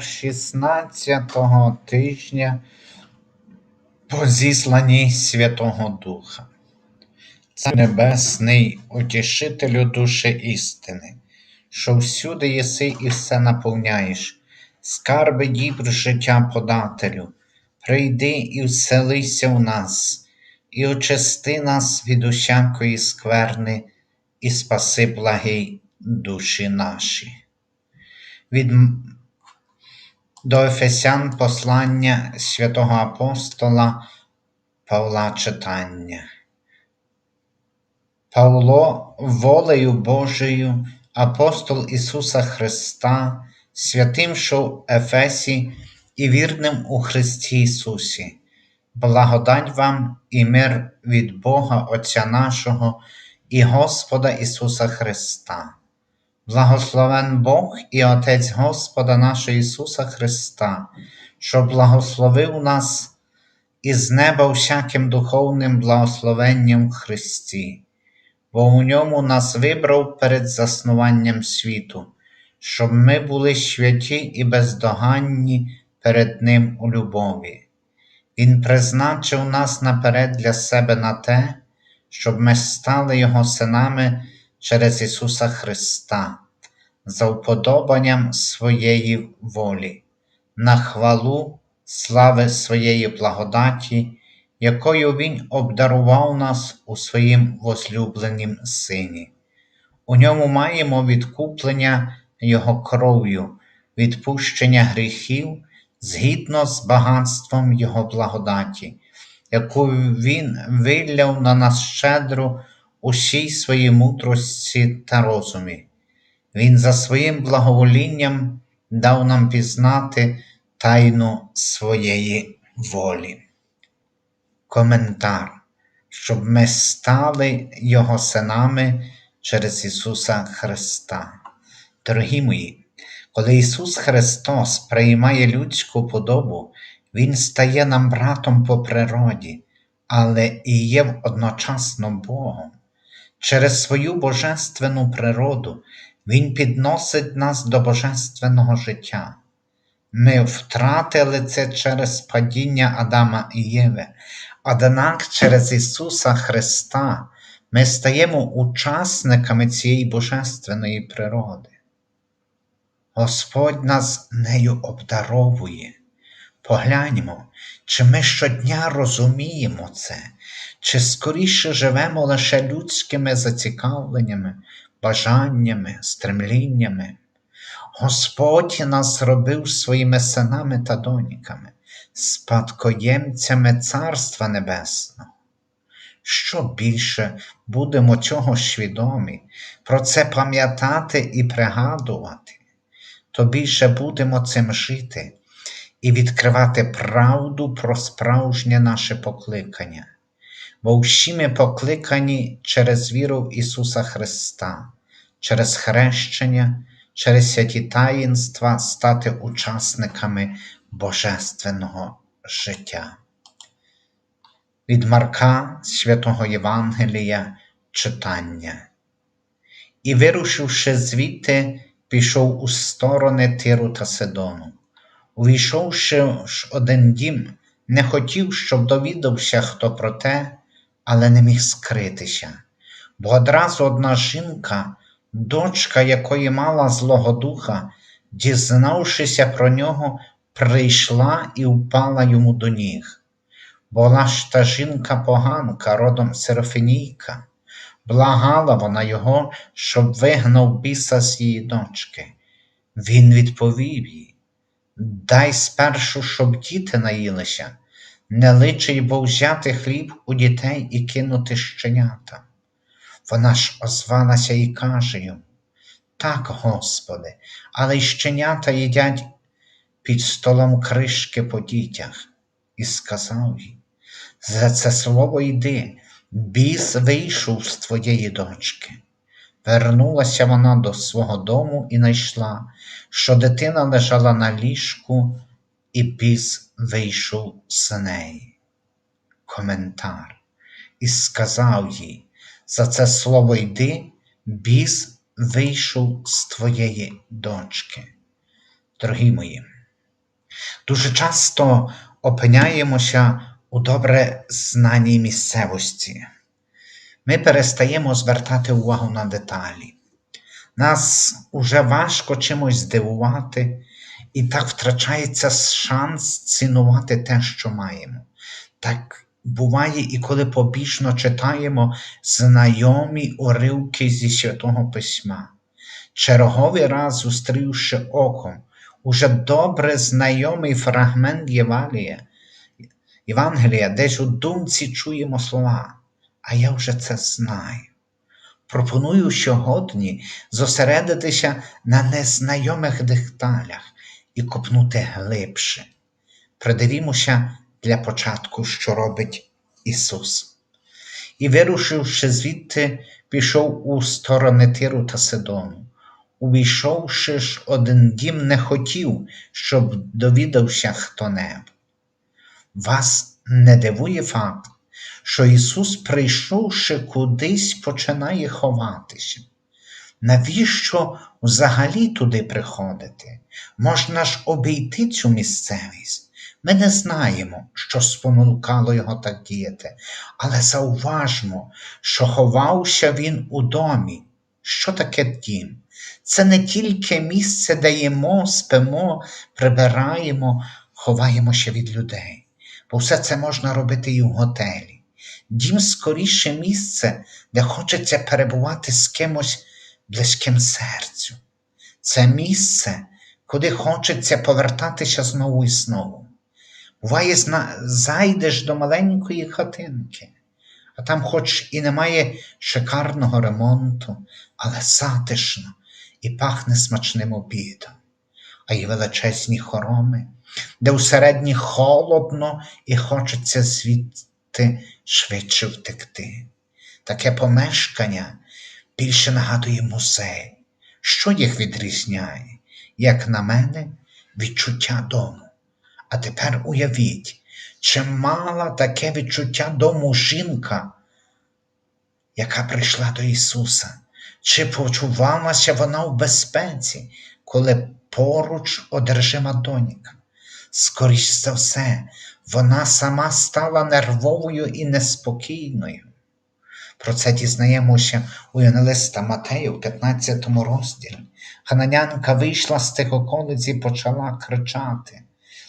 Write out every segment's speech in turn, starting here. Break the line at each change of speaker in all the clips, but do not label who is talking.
Четвер 16-го тижня по зісланні Святого Духа. Це Небесний утішителю душі істини, що всюди єси і все наповняєш, скарби дібр життя подателю, прийди і вселися в нас, і очисти нас від усякої скверни, і спаси благий душі наші. Від до Ефесян послання святого апостола Павла читання. Павло волею Божою, апостол Ісуса Христа, святим, що в Ефесі і вірним у Христі Ісусі, благодать вам і мир від Бога Отця нашого і Господа Ісуса Христа. Благословен Бог і Отець Господа нашого Ісуса Христа, що благословив нас із неба всяким духовним благословенням в Христі, бо у ньому нас вибрав перед заснуванням світу, щоб ми були святі і бездоганні перед Ним у любові. Він призначив нас наперед для себе на те, щоб ми стали Його синами через Ісуса Христа, за вподобанням своєї волі, на хвалу слави своєї благодаті, якою Він обдарував нас у своїм возлюбленім Сині. У ньому маємо відкуплення Його кров'ю, відпущення гріхів згідно з багатством Його благодаті, яку Він виляв на нас щедро усій своїй мудрості та розумі. Він за своїм благоволінням дав нам пізнати тайну своєї волі. Коментар, щоб ми стали Його синами через Ісуса Христа. Дорогі мої, коли Ісус Христос приймає людську подобу, Він стає нам братом по природі, але і є одночасно Богом. Через свою божественну природу Він підносить нас до божественного життя. Ми втратили це через падіння Адама і Єви, однак через Ісуса Христа ми стаємо учасниками цієї божественної природи. Господь нас нею обдаровує. Погляньмо, чи ми щодня розуміємо це, чи скоріше живемо лише людськими зацікавленнями, бажаннями, стремліннями. Господь нас зробив своїми синами та доньками, спадкоємцями Царства Небесного. Що більше будемо цього свідомі, про це пам'ятати і пригадувати, то більше будемо цим жити і відкривати правду про справжнє наше покликання, бо всі ми покликані через віру в Ісуса Христа, через хрещення, через святі таїнства стати учасниками Божественного життя. Від Марка Святого Євангелія читання. І, вирушивши звідти, пішов у сторони Тиру та Сидону. Увійшовши в один дім, не хотів, щоб довідався хто про те, але не міг скритися, бо одразу одна жінка, дочка якої мала Злого Духа, дізнавшися про нього, прийшла і впала йому до ніг. Була ж та жінка поганка, родом Серафінійка, благала вона його, щоб вигнав біса з її дочки. Він відповів їй Дай спершу, щоб діти наїлися, не личить бо взяти хліб у дітей і кинути щенята. Вона ж озвалася і каже йому Так, Господи, але й щенята їдять під столом кришки по дітях, і сказав їй За це слово йди, біс вийшов з твоєї дочки. Вернулася вона до свого дому і знайшла, що дитина лежала на ліжку, і біс вийшов з неї. Коментар. І сказав їй, за це слово йди, біс вийшов з твоєї дочки. Дорогі мої, Дуже часто опиняємося у добре знаній місцевості. Ми перестаємо звертати увагу на деталі. Нас уже важко чимось здивувати, і так втрачається шанс цінувати те, що маємо. Так буває і коли побіжно читаємо знайомі уривки зі Святого Письма. Черговий раз зустрівши оком уже добре знайомий фрагмент Євангелія, Євангелія, десь у думці чуємо слова, а я вже це знаю. Пропоную сьогодні зосередитися на незнайомих деталях і копнути глибше. Придивімося для початку, що робить Ісус. І, вирушивши звідти, пішов у сторони Тиру та Сидону. Увійшовши ж один дім, не хотів, щоб довідався хто-небудь. Вас не дивує факт, що Ісус, прийшовши кудись, починає ховатися. Навіщо взагалі туди приходити? Можна ж обійти цю місцевість. Ми не знаємо, що спонукало його так діяти, але зауважмо, що ховався він у домі. Що таке дім? Це не тільки місце, де їмо, спимо, прибираємо, ховаємося від людей, бо все це можна робити і в готелі. Дім скоріше місце, де хочеться перебувати з кимось близьким серцю. Це місце, куди хочеться повертатися знову і знову. Буває, зайдеш до маленької хатинки, а там, хоч і немає шикарного ремонту, але затишно і пахне смачним обідом, а й величезні хороми, де всередні холодно і хочеться звідти швидше втекти. Таке помешкання більше нагадує музей, що їх відрізняє, як на мене, відчуття дому. А тепер уявіть, чи мала таке відчуття дому жінка, яка прийшла до Ісуса, чи почувалася вона в безпеці, коли поруч одержима донька? Скоріш за все, вона сама стала нервовою і неспокійною. Про це дізнаємося у Євангелиста Матея в 15 розділі. Хананянка вийшла з тих околиць і почала кричати: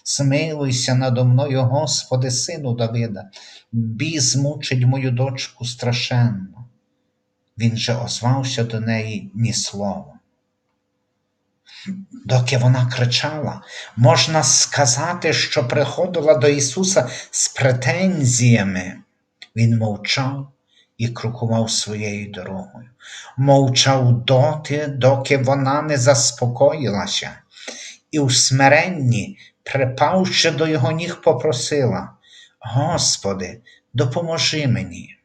Смилуйся надо мною, Господи, сину Давида, бій змучить мою дочку страшенно. Він же озвався до неї ні словом. Доки вона кричала, можна сказати, що приходила до Ісуса з претензіями. Він мовчав і крокував своєю дорогою, мовчав доти, доки вона не заспокоїлася, і у смиренні, припавши до його ніг, попросила: Господи, допоможи мені.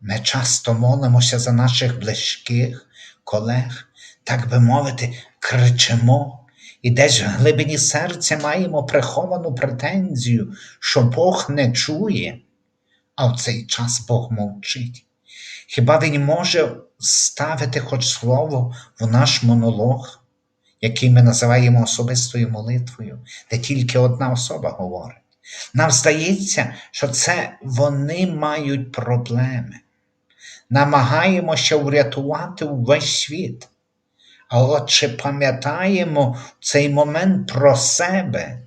Ми часто молимося за наших близьких, колег, так би мовити, кричимо, і десь в глибині серця маємо приховану претензію, що Бог не чує, а в цей час Бог мовчить. Хіба Він може ставити хоч слово в наш монолог, який ми називаємо особистою молитвою, де тільки одна особа говорить? Нам здається, що це вони мають проблеми. Намагаємося врятувати увесь світ. А от чи пам'ятаємо цей момент про себе,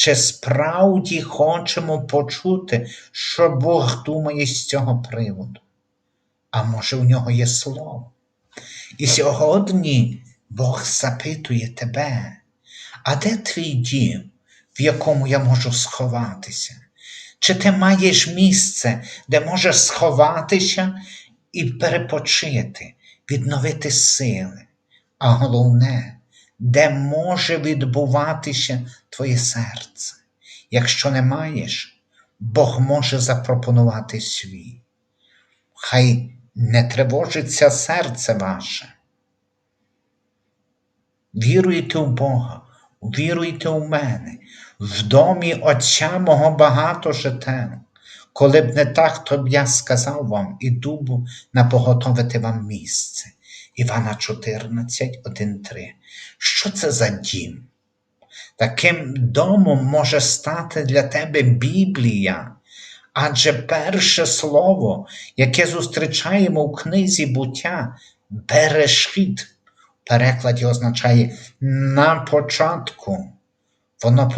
чи справді хочемо почути, що Бог думає з цього приводу? А може, у нього є слово? І сьогодні Бог запитує тебе, а де твій дім, в якому я можу сховатися? Чи ти маєш місце, де можеш сховатися і перепочити, відновити сили? а головне, де може відбуватися твоє серце. Якщо не маєш, Бог може запропонувати свій. Хай не тривожиться серце ваше. Віруйте в Бога, віруйте в мене, в домі Отця мого багато жител. Коли б не так, то б я сказав вам і дубу напоготовити вам місце. Івана 14, 1, 3. Що це за дім? Таким домом може стати для тебе Біблія, адже перше слово, яке зустрічаємо в книзі буття, берешит, в перекладі означає на початку. Воно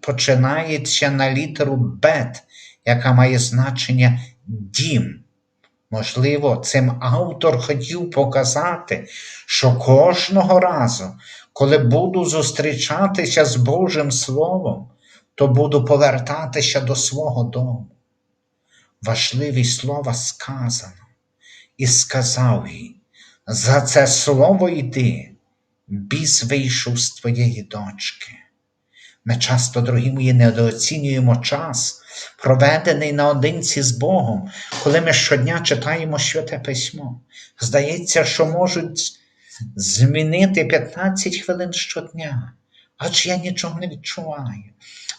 починається на літеру бет, яка має значення дім. Можливо, цим автор хотів показати, що кожного разу, коли буду зустрічатися з Божим Словом, то буду повертатися до свого дому. Важливі слова сказано, і сказав їй, за це слово йди, біс вийшов з твоєї дочки. Ми часто, дорогі мої, недооцінюємо час, проведений наодинці з Богом, коли ми щодня читаємо Святе Письмо. Здається, що можуть змінити 15 хвилин щодня, адже я нічого не відчуваю.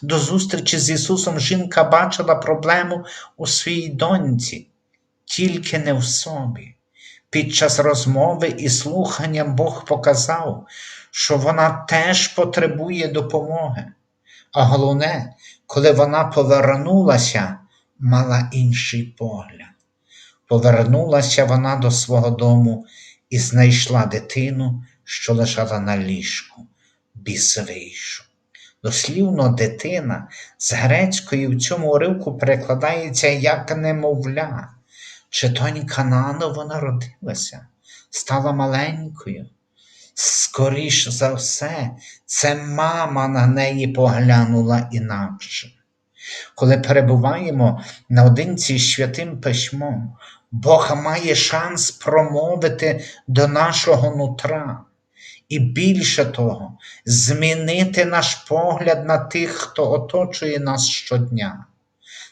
До зустрічі з Ісусом жінка бачила проблему у своїй доньці, тільки не в собі. Під час розмови і слухання Бог показав, що вона теж потребує допомоги. А головне, коли вона повернулася, мала інший погляд. Повернулася вона до свого дому і знайшла дитину, що лежала на ліжку, біс вийшов. Дослівно дитина з грецької в цьому уривку перекладається як немовля. Чи донька наново народилася, стала маленькою. Скоріш за все, це мама на неї поглянула інакше. Коли перебуваємо наодинці з святим письмом, Бог має шанс промовити до нашого нутра і більше того, змінити наш погляд на тих, хто оточує нас щодня.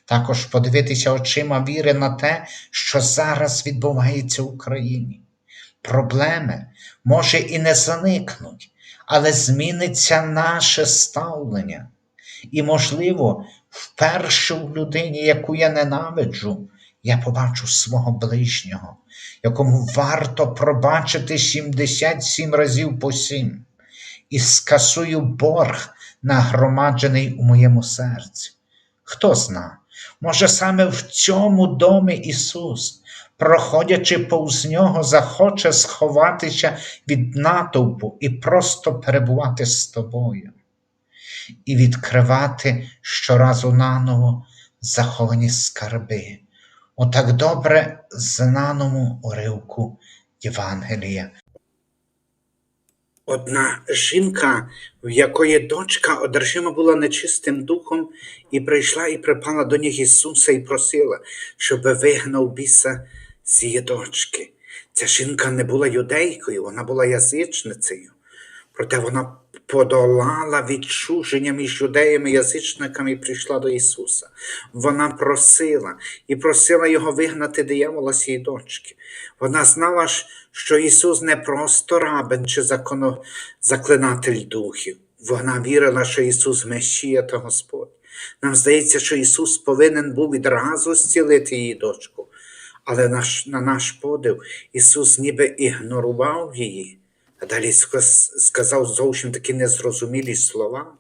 Також подивитися очима віри на те, що зараз відбувається в Україні. Проблеми, може, і не зникнуть, але зміниться наше ставлення. І, можливо, вперше в людині, яку я ненавиджу, я побачу свого ближнього, якому варто пробачити 77 разів по сім, і скасую борг, нагромаджений у моєму серці. Хто зна, може, саме в цьому домі Ісус, проходячи повз нього, захоче сховатися від натовпу і просто перебувати з тобою, і відкривати щоразу наново заховані скарби у так добре знаному уривку Євангелія.
Одна жінка, в якої дочка одержима була нечистим духом, і прийшла і припала до ніг Ісуса і просила, щоб вигнав біса з. Ця жінка не була юдейкою, вона була язичницею. Проте вона подолала відчуження між юдеями язичниками і прийшла до Ісуса. Вона просила і просила його вигнати диявола з її дочки. Вона знала, що Ісус не просто рабин чи законо... заклинатель духів. Вона вірила, що Ісус Месія та Господь. Нам здається, що Ісус повинен був відразу зцілити її дочку. Але наш, на наш подив Ісус ніби ігнорував її, а далі сказав зовсім такі незрозумілі слова.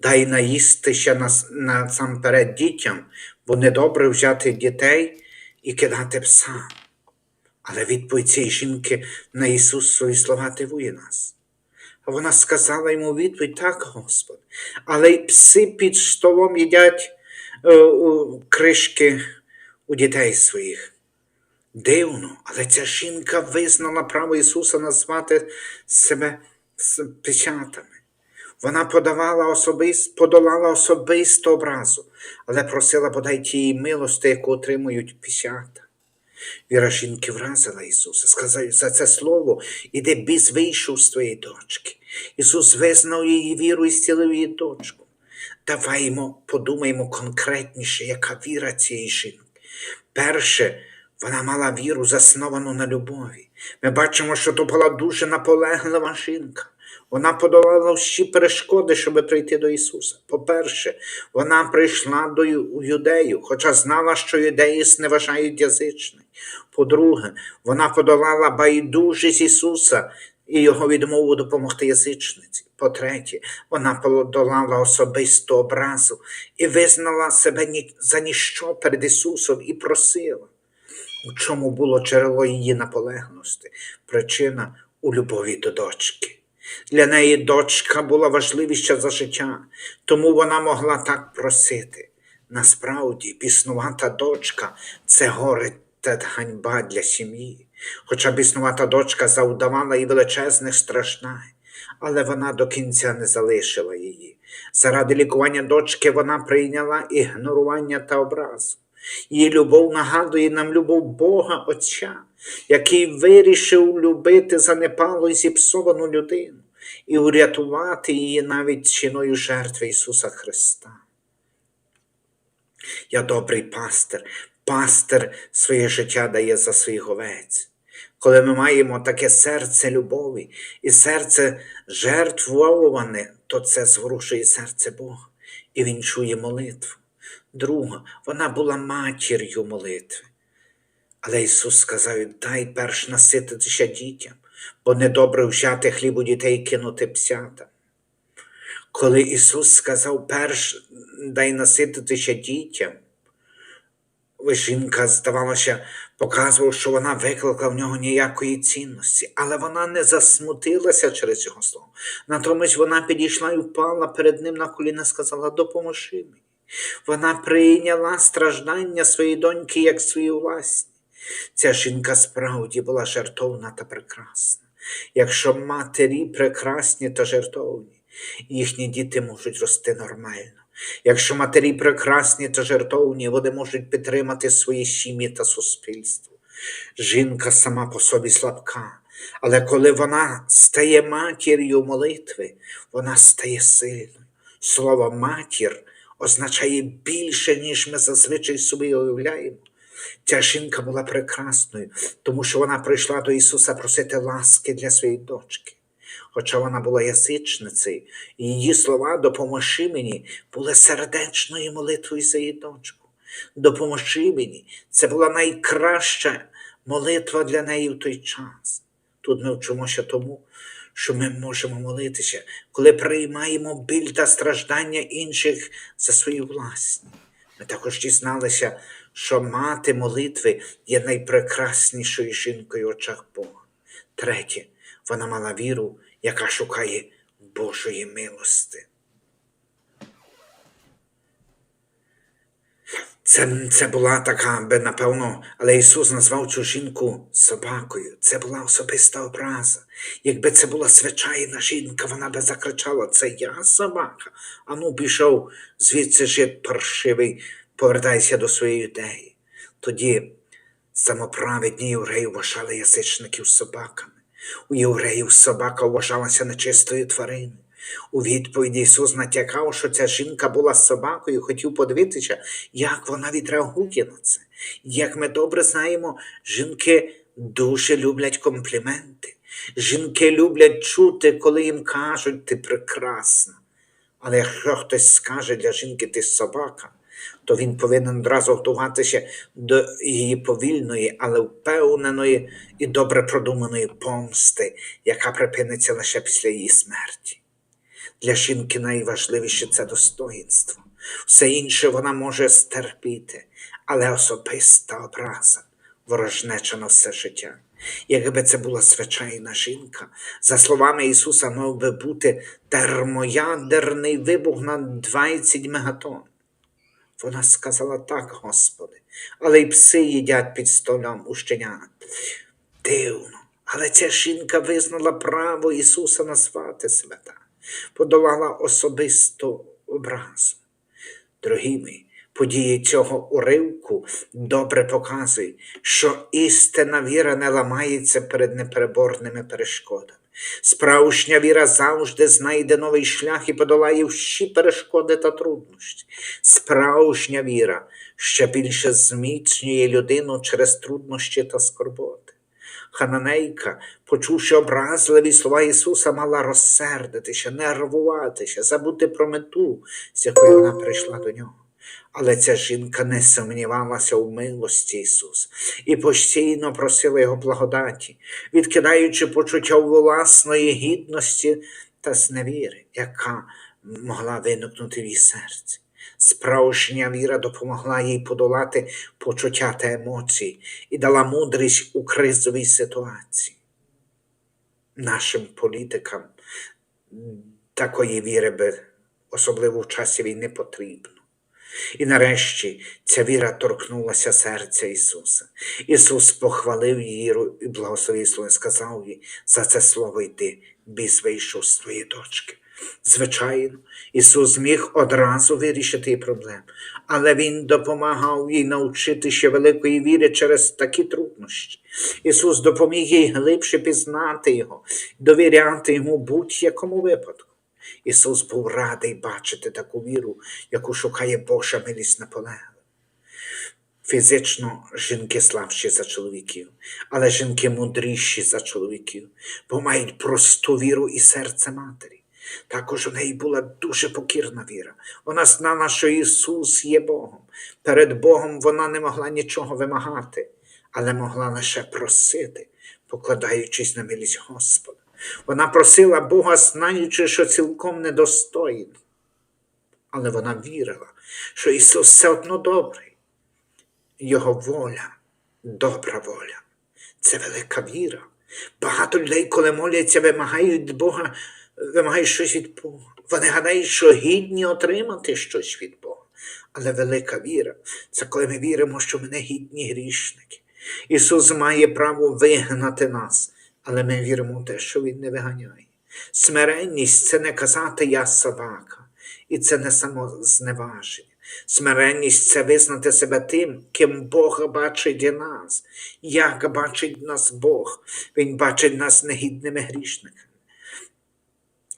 Дай наїстися нас- насамперед дітям, бо недобре взяти дітей і кидати пса. Але відповідь цієї жінки на Ісусові слова дивує нас. А вона сказала йому відповідь, так, Господи, але й пси під столом їдять е, у, кришки у дітей своїх. Дивно, але ця жінка визнала право Ісуса назвати себе печатами. Вона подавала особис, подолала особисту образу, але просила бодай тієї милости, яку отримують печата. Віра жінки вразила Ісуса, сказав за це слово, іде біс вийшов з твоєї дочки. Ісус визнав її віру і зцілив її дочку. Даваймо подумаємо конкретніше, яка віра цієї жінки. Перше, вона мала віру, засновану на любові. Ми бачимо, що то була дуже наполеглива жінка. Вона подолала всі перешкоди, щоб прийти до Ісуса. По-перше, вона прийшла до юдею, хоча знала, що юдеї не вважають язичних. По-друге, вона подолала байдужість Ісуса і його відмову допомогти язичниці. По-третє, вона подолала особисту образу і визнала себе за ніщо перед Ісусом і просила. У чому було джерело її наполегності? Причина у любові до дочки. Для неї дочка була важливіша за життя, тому вона могла так просити. Насправді, біснувата дочка це горе та ганьба для сім'ї. Хоча біснувата дочка завдавала їй величезних страждань, але вона до кінця не залишила її. Заради лікування дочки вона прийняла ігнорування та образу. Її любов нагадує нам любов Бога Отця, який вирішив любити занепалу і зіпсовану людину і урятувати її навіть ціною жертви Ісуса Христа. Я добрий пастир, пастир своє життя дає за своїх овець. Коли ми маємо таке серце любові і серце жертвоване, то це зворушує серце Бога, і він чує молитву. Друга, вона була матір'ю молитви. Але Ісус сказав, дай перш насититися дітям, бо недобре взяти хліб у дітей і кинути псята. Коли Ісус сказав перш дай насититися дітям, жінка, здавалося, показував, що вона викликала в нього ніякої цінності, але вона не засмутилася через його слово. Натомість вона підійшла і впала перед ним на коліна сказала, допоможи мені. Вона прийняла страждання своєї доньки як свої власні. Ця жінка справді була жертовна та прекрасна. Якщо матері прекрасні та жертовні, їхні діти можуть рости нормально. Якщо матері прекрасні та жертовні, вони можуть підтримати свої сім'ї та суспільство. Жінка сама по собі слабка, але коли вона стає матір'ю молитви, вона стає сильною. Слово матір означає більше, ніж ми зазвичай собі уявляємо. Ця жінка була прекрасною, тому що вона прийшла до Ісуса просити ласки для своєї дочки. Хоча вона була язичницею, і її слова допоможи мені були сердечною молитвою за її дочку. Допоможи мені. Це була найкраща молитва для неї в той час. Тут ми вчимося тому, що ми можемо молитися, коли приймаємо біль та страждання інших за свої власні. Ми також дізналися, що мати молитви є найпрекраснішою жінкою в очах Бога. Третє, вона мала віру, яка шукає Божої милости. Це, це була така, би, напевно, але Ісус назвав цю жінку собакою. Це була особиста образа. Якби це була звичайна жінка, вона би закричала: Це я собака. Ану, пішов звідси жит паршивий, повертайся до своєї ідеї. Тоді самоправедні євреї вважали язичників собаками. У євреїв собака вважалася нечистою твариною. У відповіді Ісус натякав, що ця жінка була собакою, хотів подивитися, як вона відреагує на це. Як ми добре знаємо, жінки дуже люблять компліменти. Жінки люблять чути, коли їм кажуть, ти прекрасна. Але якщо хтось скаже для жінки ти собака, то він повинен одразу готуватися до її повільної, але впевненої і добре продуманої помсти, яка припиниться лише після її смерті. Для жінки найважливіше це достоїнство. Все інше вона може стерпіти, але особиста образа, ворожнеча на все життя. Якби це була звичайна жінка, за словами Ісуса, мав би бути термоядерний вибух на 20 мегатон. Вона сказала так, Господи, але й пси їдять під столом у щенят. Дивно, але ця жінка визнала право Ісуса назвати так, подолала особисту образу. Дорогі мої, події цього уривку добре показують, що істинна віра не ламається перед непереборними перешкодами. Справжня віра завжди знайде новий шлях і подолає всі перешкоди та труднощі. Справжня віра ще більше зміцнює людину через труднощі та скорботи. Хананейка, почувши образливі слова Ісуса, мала розсердитися, нервуватися, забути про мету, з якою вона прийшла до нього. Але ця жінка не сумнівалася у милості Ісуса і постійно просила Його благодаті, відкидаючи почуття власної гідності та зневіри, яка могла виникнути в її серці. Справжня віра допомогла їй подолати почуття та емоції і дала мудрість у кризовій ситуації. Нашим політикам такої віри би, особливо в часі війни, потрібно. І нарешті ця віра торкнулася серця Ісуса. Ісус похвалив її і благословив слово, сказав їй, за це слово йди, біс вийшов з твоєї дочки. Звичайно, Ісус міг одразу вирішити проблему, але Він допомагав їй навчити ще великої віри через такі труднощі. Ісус допоміг їй глибше пізнати Його, довіряти Йому будь-якому випадку. Ісус був радий бачити таку віру, яку шукає Божа милість наполегливо. Фізично жінки слабші за чоловіків, але жінки мудріші за чоловіків, бо мають просту віру і серце матері. Також у неї була дуже покірна віра. Вона знала, що Ісус є Богом. Перед Богом вона не могла нічого вимагати, але могла лише просити, покладаючись на милість Господа. Вона просила Бога, знаючи, що цілком недостойна. Але вона вірила, що Ісус все одно добрий. Його воля, добра воля. Це велика віра. Багато людей, коли моляться, вимагають Бога, вимагають щось від Бога. Вони гадають, що гідні отримати щось від Бога. Але велика віра це коли ми віримо, що ми не гідні грішники. Ісус має право вигнати нас, але ми віримо в те, що Він не виганяє. Смиренність це не казати я собака, і це не самозневаження. Смиренність це визнати себе тим, ким Бог бачить нас, як бачить нас Бог. Він бачить нас негідними грішниками.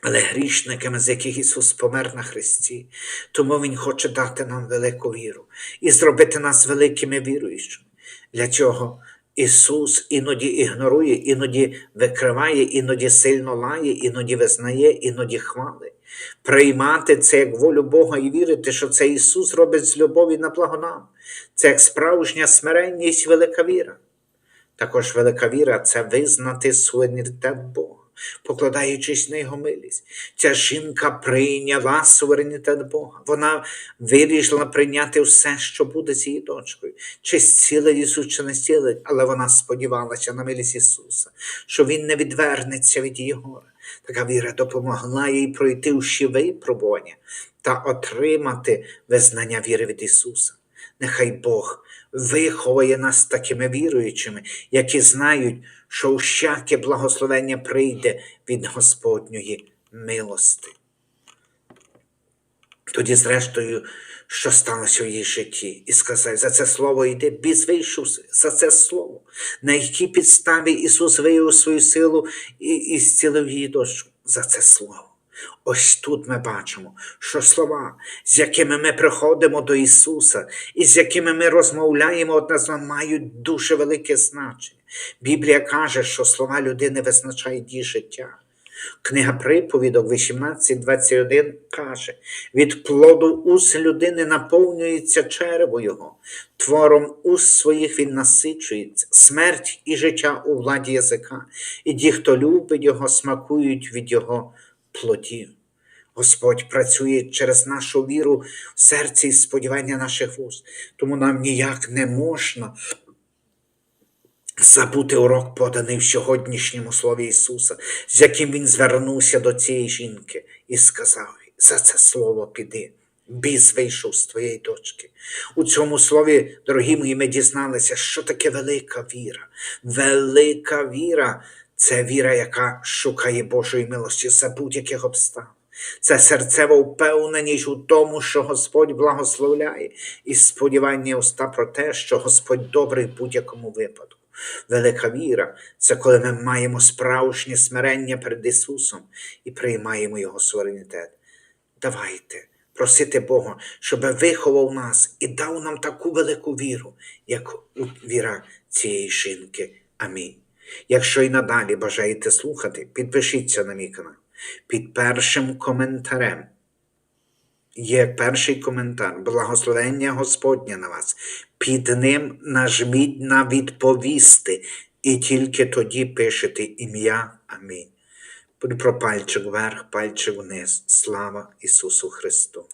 Але грішниками, з яких Ісус помер на Христі, тому Він хоче дати нам велику віру і зробити нас великими віруючими. Для цього Ісус іноді ігнорує, іноді викриває, іноді сильно лає, іноді визнає, іноді хвалить. Приймати це як волю Бога і вірити, що це Ісус робить з любові на благо нам. Це як справжня смиренність, велика віра. Також велика віра це визнати суверенітет Бога, покладаючись на Його милість. Ця жінка прийняла суверенітет Бога. Вона вирішила прийняти все, що буде з її дочкою. Чи зцілить Ісус, чи не зцілить, але вона сподівалася на милість Ісуса, що Він не відвернеться від її гори. Така віра допомогла їй пройти усі випробування та отримати визнання віри від Ісуса. Нехай Бог виховує нас такими віруючими, які знають, що усяке благословення прийде від Господньої милости. Тоді, зрештою, що сталося в її житті, і сказав, за це слово йде, біз вийшов за це слово, на якій підставі Ісус виявив свою силу і, і зцілив її дочку за це слово. Ось тут ми бачимо, що слова, з якими ми приходимо до Ісуса і з якими ми розмовляємо одне з одним, мають дуже велике значення. Біблія каже, що слова людини визначають її життя. Книга приповідок 18.21 каже: від плоду уст людини наповнюється черево його, твором уст своїх він насичується, смерть і життя у владі язика, і ті, хто любить його, смакують від його плодів. Господь працює через нашу віру в серці і сподівання наших вуст, тому нам ніяк не можна забути урок, поданий в сьогоднішньому слові Ісуса, з яким Він звернувся до цієї жінки і сказав: за це слово піди. Біс вийшов з твоєї дочки. У цьому слові, дорогі мої, ми дізналися, що таке велика віра. Велика віра це віра, яка шукає Божої милості за будь-яких обставин. Це серцева впевненість у тому, що Господь благословляє, і сподівання уста про те, що Господь добрий в будь-якому випадку. Велика віра це коли ми маємо справжнє смирення перед Ісусом і приймаємо Його суверенітет. Давайте просити Бога, щоб виховав нас і дав нам таку велику віру, як віра цієї жінки. Амінь. Якщо і надалі бажаєте слухати, підпишіться на мій канал. Під першим коментарем є перший коментар. Благословення Господнє на вас. Під ним нажміть на відповісти, і тільки тоді пишете ім'я. Амінь. Про пальчик вверх, пальчик вниз. Слава Ісусу Христу!